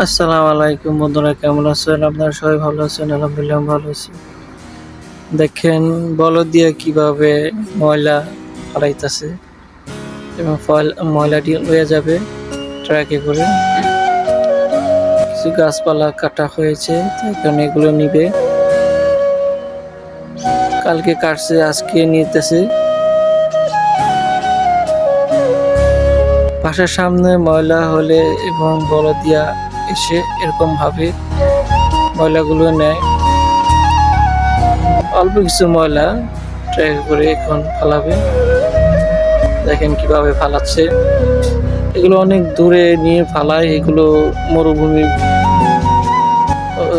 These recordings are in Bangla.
আসসালামু আলাইকুম বন্ধুরা, কেমন আছেন? আপনারা সবাই ভালো আছেন? আলহামদুলিল্লাহ ভালো আছি। দেখেন বলদ দিয়ে কীভাবে ময়লা ফালাইতেছে এবং ফল- ময়লাটি লয়ে যাবে ট্রাকে করে। কিছু গাছপালা কাটা হয়েছে কারণে এগুলো নিবে। কালকে কাটছে, আজকে নিতেছে। বাসার সামনে ময়লা হলে এবং বলদিয়া এসে এরকম ভাবে ময়লাগুলো নেয়। অল্প কিছু ময়লা ট্রাই করে এখন ফালাবে। দেখেন কীভাবে ফালাচ্ছে। এগুলো অনেক দূরে নিয়ে ফালায়, এগুলো মরুভূমি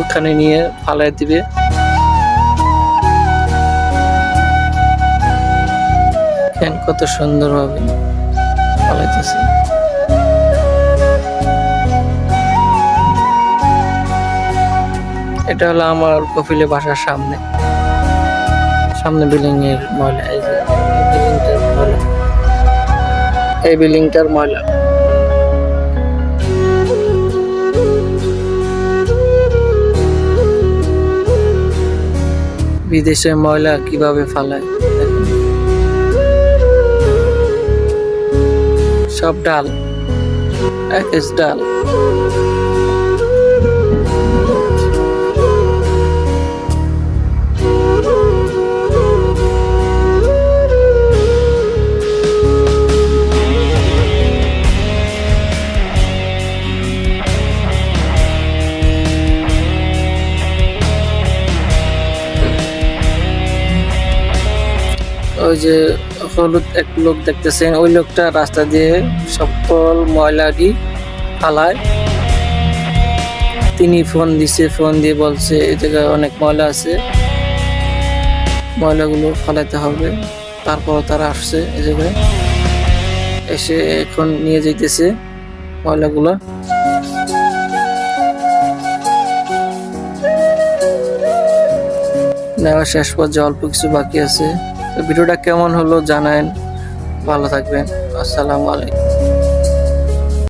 ওখানে নিয়ে ফালায় দিবে। কত সুন্দরভাবে ফালাইতেছে। এটা হলো আমার কপিলে বাসার সামনে। সামনে বিল্ডিং এর ময়লা, এই যে বিল্ডিংটার ময়লা। এই বিল্ডিংটার ময়লা। বিদেশে ময়লা কীভাবে ফালায়? সব ডাল, এক ডাল। ওই যে হলুদ এক লোক দেখতেছেন, ওই লোকটা রাস্তা দিয়ে সকল ময়লাটি ফালায়। তিনি ফোন দিছে, ফোন দিয়ে বলছে এ জায়গায় অনেক ময়লা আছে, ময়লাগুলো ফালাইতে হবে। তারপর তারা আসছে এ জায়গায়। এসে এখন নিয়ে যাইতেছে ময়লাগুলো। নেওয়া শেষ পর্যায়ে অল্প কিছু বাকি আছে। ভিডিওটা কেমন হলো জানায়েন ভালো থাকবেন। আসসালামু আলাইকুম।